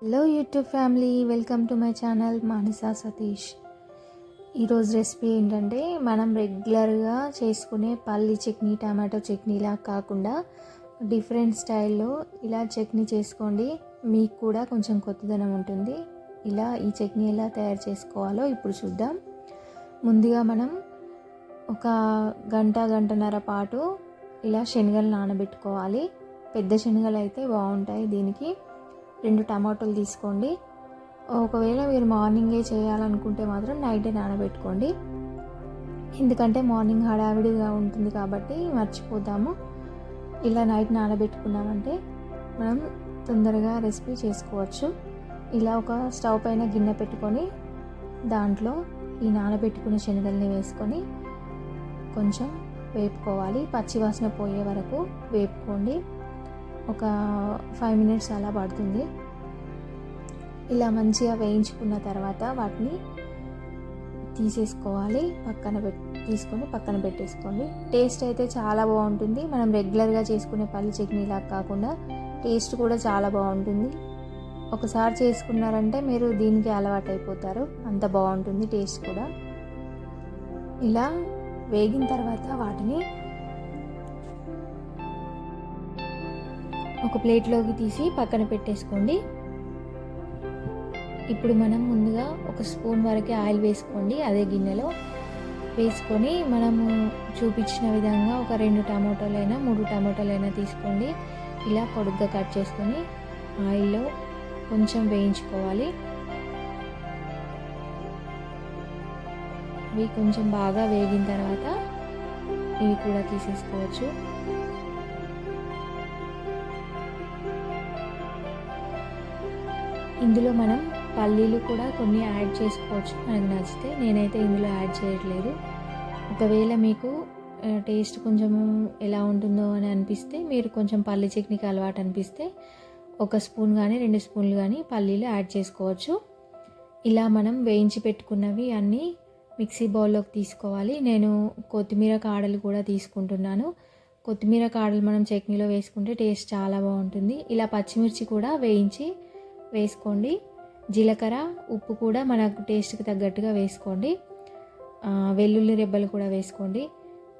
Hello YouTube family welcome to my channel Manasa Satish ఈరోజు recipe ఏంటంటే మనం రెగ్యులర్గా చేసుకునే పల్లి చట్నీ టమాటో చట్నీలా కాకుండా డిఫరెంట్ స్టైల్లో ఇలా చట్నీ చేసుకోండి. మీకు కూడా కొంచెం కొత్తదనం ఉంటుంది. ఇలా ఈ చట్నీ ఎలా తయారు చేసుకోవాలో ఇప్పుడు చూద్దాం. ముందుగా మనం ఒక గంట గంటన్నర పాటు ఇలా శనగలు నానబెట్టుకోవాలి. పెద్ద శనగలు అయితే బాగుంటాయి దీనికి. రెండు టమాటోలు తీసుకోండి. ఒకవేళ మీరు మార్నింగే చేయాలనుకుంటే మాత్రం నైటే నానబెట్టుకోండి. ఎందుకంటే మార్నింగ్ హడావిడిగా ఉంటుంది కాబట్టి మర్చిపోతాము. ఇలా నైట్ నానబెట్టుకున్నామంటే మనం తొందరగా రెసిపీ చేసుకోవచ్చు. ఇలా ఒక స్టవ్ పైన గిన్నె పెట్టుకొని దాంట్లో ఈ నానబెట్టుకున్న శనగల్ని వేసుకొని కొంచెం వేపుకోవాలి. పచ్చివాసన పోయే వరకు వేపుకోండి. ఒక ఫైవ్ మినిట్స్ అలా పడుతుంది. ఇలా మంచిగా వేయించుకున్న తర్వాత వాటిని తీసేసుకోవాలి. పక్కన పెట్ తీసుకొని పక్కన పెట్టేసుకోండి. టేస్ట్ అయితే చాలా బాగుంటుంది. మనం రెగ్యులర్గా చేసుకునే పల్లి చట్నీలా కాకుండా టేస్ట్ కూడా చాలా బాగుంటుంది. ఒకసారి చేసుకున్నారంటే మీరు దీనికి అలవాటు అయిపోతారు అంత బాగుంటుంది టేస్ట్ కూడా. ఇలా వేగిన తర్వాత వాటిని ఒక ప్లేట్లోకి తీసి పక్కన పెట్టేసుకోండి. ఇప్పుడు మనం ముందుగా ఒక స్పూన్ వరకే ఆయిల్ వేసుకోండి. అదే గిన్నెలో వేసుకొని మనము చూపించిన విధంగా ఒక రెండు టమాటోలైనా మూడు టమాటోలైనా తీసుకోండి. ఇలా పొడుగ్గా కట్ చేసుకొని ఆయిల్లో కొంచెం వేయించుకోవాలి. ఇవి కొంచెం బాగా వేగిన తర్వాత ఇవి కూడా తీసేసుకోవచ్చు. ఇందులో మనం పల్లీలు కూడా కొన్ని యాడ్ చేసుకోవచ్చు. మనకు నచ్చితే నేనైతే ఇందులో యాడ్ చేయట్లేదు. ఒకవేళ మీకు టేస్ట్ కొంచెం ఎలా ఉంటుందో అని అనిపిస్తే మీరు కొంచెం పల్లీ చట్నీకి అలవాటు అనిపిస్తే ఒక స్పూన్ కానీ రెండు స్పూన్లు కానీ పల్లీలు యాడ్ చేసుకోవచ్చు. ఇలా మనం వేయించి పెట్టుకున్నవి అన్నీ మిక్సీ బౌల్లోకి తీసుకోవాలి. నేను కొత్తిమీర కాడలు కూడా తీసుకుంటున్నాను. కొత్తిమీర కాడలు మనం చట్నీలో వేసుకుంటే టేస్ట్ చాలా బాగుంటుంది. ఇలా పచ్చిమిర్చి కూడా వేయించి వేసుకోండి. జీలకర్ర ఉప్పు కూడా మనకు టేస్ట్కి తగ్గట్టుగా వేసుకోండి. వెల్లుల్లి రెబ్బలు కూడా వేసుకోండి.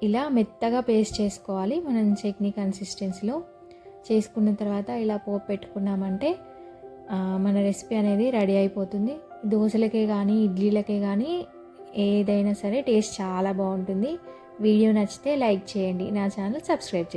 ఇలా మెత్తగా పేస్ట్ చేసుకోవాలి మనం చట్నీ కన్సిస్టెన్సీలో. చేసుకున్న తర్వాత ఇలా పోపు పెట్టుకున్నామంటే మన రెసిపీ అనేది రెడీ అయిపోతుంది. దోశలకే కానీ ఇడ్లీలకే కానీ ఏదైనా సరే టేస్ట్ చాలా బాగుంటుంది. వీడియో నచ్చితే లైక్ చేయండి. నా ఛానల్ సబ్స్క్రైబ్ చేసి